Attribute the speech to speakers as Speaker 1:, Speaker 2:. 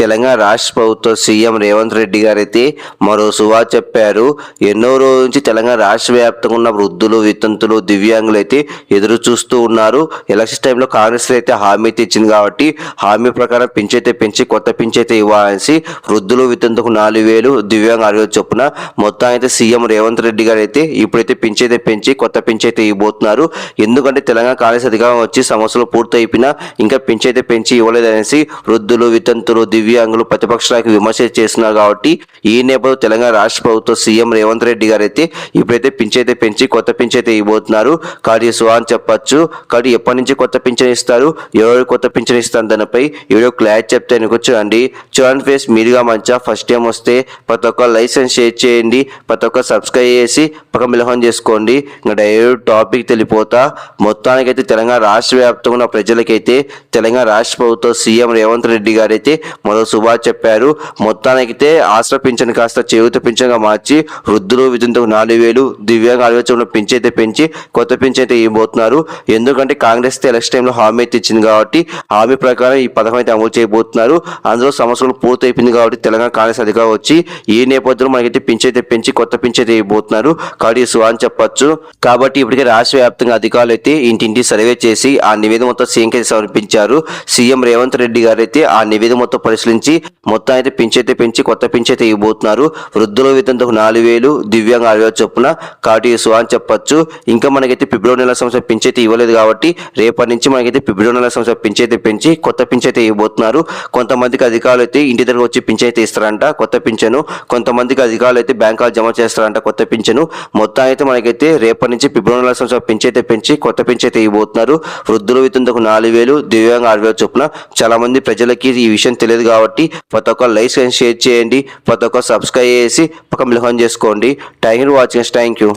Speaker 1: తెలంగాణ రాష్ట్ర ప్రభుత్వ సీఎం రేవంత్ రెడ్డి గారు అయితే మరో సువా చెప్పారు. ఎన్నో రోజుల నుంచి తెలంగాణ రాష్ట్ర వ్యాప్తంగా ఉన్న వృద్ధులు వితంతులు దివ్యాంగులు అయితే ఎదురు చూస్తూ ఉన్నారు. ఎలక్షన్ టైంలో కాంగ్రెస్ అయితే హామీ అయితే ఇచ్చింది కాబట్టి హామీ ప్రకారం పెంచైతే పెంచి కొత్త పింఛైతే ఇవ్వాలని వృద్ధులు వితంతుకు నాలుగు వేలు దివ్యాంగ ఆరు చొప్పున మొత్తం అయితే సీఎం రేవంత్ రెడ్డి గారు అయితే ఇప్పుడైతే పెంచైతే పెంచి కొత్త పింఛైతే ఇవ్వబోతున్నారు. ఎందుకంటే తెలంగాణ కాంగ్రెస్ అధికారం వచ్చి సమస్యలు పూర్తయిపోయినా ఇంకా పెంచైతే పెంచి ఇవ్వలేదనేసి వృద్ధులు వితంతులు దివ్యాంగులు ప్రతిపక్షాలకు విమర్శ చేస్తున్నారు కాబట్టి ఈ నేపథ్యంలో తెలంగాణ రాష్ట్ర ప్రభుత్వ సీఎం రేవంత్ రెడ్డి గారు అయితే ఇప్పుడైతే పింఛైతే పెంచి కొత్త పింఛైతే ఇవ్వబోతున్నారు. కాబట్టి సుహా అని చెప్పచ్చు. కాబట్టి ఎప్పటి నుంచి కొత్త పింఛన్ ఇస్తారు? ఎవరు కొత్త పింఛన్ ఇస్తారు దానిపై? ఎవరో క్లారిటీ చెప్తే చూడండి. చూడండి ఫేస్ మీరుగా మంచిగా ఫస్ట్ టైం వస్తే ప్రతి ఒక్క లైసెన్స్ షేర్ చేయండి. ప్రతి ఒక్క సబ్స్క్రైబ్ చేసి పక్క మిలహం చేసుకోండి. ఇంకా డైరెక్ట్ టాపిక్ తెలిపోతా. మొత్తానికైతే తెలంగాణ రాష్ట్ర వ్యాప్తంగా ఉన్న ప్రజలకైతే తెలంగాణ రాష్ట్ర ప్రభుత్వ సీఎం రేవంత్ రెడ్డి గారు అయితే మరో సుభాష్ చెప్పారు మొత్తానికైతే ఆశ్ర పింఛన్ కాస్త చేయూత పింఛన్గా మార్చి వృద్ధులు విధులకు నాలుగు వేలు దివ్యాంగ ఆలోచనలో పెంచైతే పెంచి కొత్త పింఛన్ అయితే ఇవ్వబోతున్నారు. ఎందుకంటే కాంగ్రెస్ ఎలక్షన్ టైంలో హామీ అయితే ఇచ్చింది కాబట్టి హామీ ప్రకారం ఈ పథకం అయితే అమలు చేయబోతున్నారు. అందులో సమస్యలు పూర్తి అయిపోయింది కాబట్టి తెలంగాణ కాంగ్రెస్ అధికారం వచ్చి ఈ నేపథ్యంలో మనకైతే పింఛైతే పెంచి కొత్త పింఛైతే ఇవ్వబోతున్నారు. కాబట్టి సువా అని చెప్పొచ్చు. కాబట్టి ఇప్పటికే రాష్ట్ర వ్యాప్తంగా అధికారులు అయితే ఇంటింటి సర్వే చేసి ఆ నివేదిక మొత్తం సీఎంకి సమర్పించారు. సీఎం రేవంత్ రెడ్డి గారు అయితే ఆ నివేదిక మొత్తం పరిశీలించి మొత్తం అయితే పింఛైతే పెంచి కొత్త పింఛైతే ఇవ్వబోతున్నారు. వృద్ధుల వేతనకు నాలుగు వేలు దివ్యాంగ ఆరు వేలు చొప్పున కాబట్టి అని చెప్పొచ్చు. ఇంకా మనకైతే ఫిబ్రవరి నెల సంవత్సరం పింఛైతే ఇవ్వలేదు కాబట్టి రేపటి నుంచి మనకైతే ఫిబ్రవరి నెల సంవత్సరం పింఛైతే పెంచి కొత్త పింఛైతే ఇవ్వబోతున్నారు. కొంతమందికి అధికారులు అయితే ఇంటి దగ్గర వచ్చి పింఛైతే ఇస్తారంట కొత్త పింఛను. కొంతమందికి అధికారులు అయితే బ్యాంకులు జమ చేస్తారంట కొత్త పింఛను. మొత్తం అయితే మనకైతే రేపటి నుంచి ఫిబ్రవరి నెల సంవత్సరం పింఛైతే పెంచి కొత్త పింఛైతే ఇవ్వబోతున్నారు. వృద్ధుల వేతనకు నాలుగు వేలు దివ్యాంగ ఆరు వేలు చొప్పున. చాలా మంది ప్రజలకి ఈ విషయం తెలియదు కాబట్టి ప్రతి ఒక్క లైక్ అండ్ షేర్ చేయండి ప్రతి ఒక్క సబ్స్క్రైబ్ చేసి పక్క మిలహం చేసుకోండి. Thank you watching. Thank you.